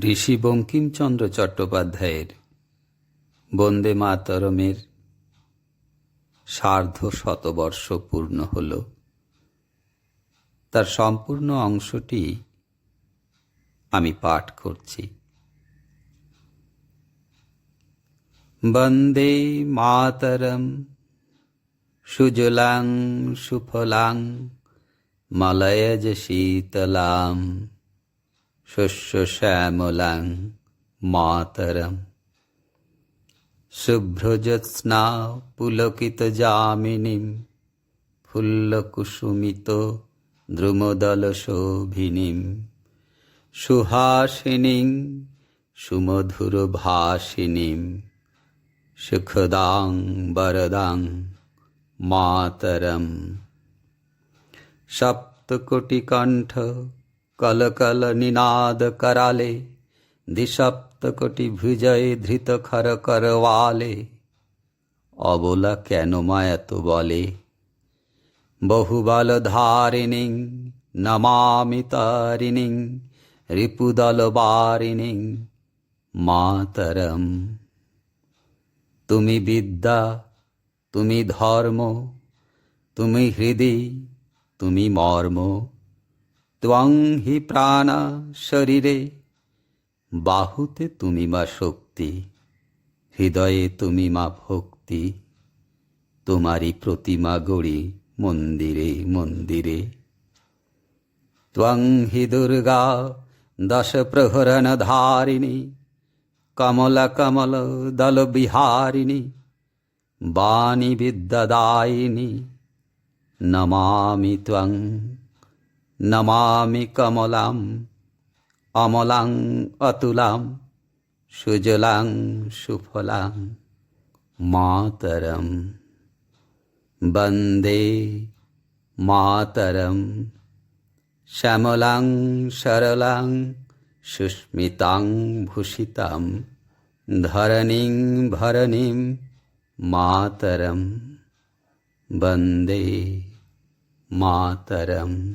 ঋষি বঙ্কিমচন্দ্র চট্টোপাধ্যায়ের বন্দে মাতরমের সার্ধ শতবর্ষ পূর্ণ হল। তার সম্পূর্ণ অংশটি আমি পাঠ করছি। বন্দে মাতরম, সুজলাং সুফলাং, মলয়জ শীতলাম। শস্য শ্যামলাং মাতরম শুভ্রজ্যোৎস্না পুলকিত যামিনীম ফুল্লকুসুমিত দ্রুমদল শোভিনীম সুহাসিনীং সুমধুর ভাসিনীম সুখদাং বরদাং মাতরম সপ্তকোটিকণ্ঠ কলকল নিনাদ করালে দ্বিসপ্তকটি ভুজয়ে ধৃত খর করওয়ালে অবলা কেন মা এত বলে? বহুবল ধারিণী, নমামি তারিণী, রিপুদল বারিণী, মাতরম। তুমি বিদ্যা, তুমি ধর্ম, তুমি হৃদি, তুমি মর্ম। ত্বং হি প্রাণা শরীরে। বাহুতে তুমি মা শক্তি, হৃদয়ে তুমি মা ভক্তি, তোমারই প্রতিমা গড়ি মন্দিরে মন্দিরে। ত্বং হি দুর্গা দশ প্রহরণ ধারিণী, কমল কমল দল বিহারিণী, বাণী বিদ্যাদায়িনী নমামি ত্বং নমামি কমলাম, অমলাং অতুলাম, সুজলাং সুফলাং, মাতরম। বন্দে মাতরম। শ্যামলাং সরলাং সুস্মিতাং ভূষিতাম, ধরণীং ভরণীম মাতরম। বন্দে মাতরম।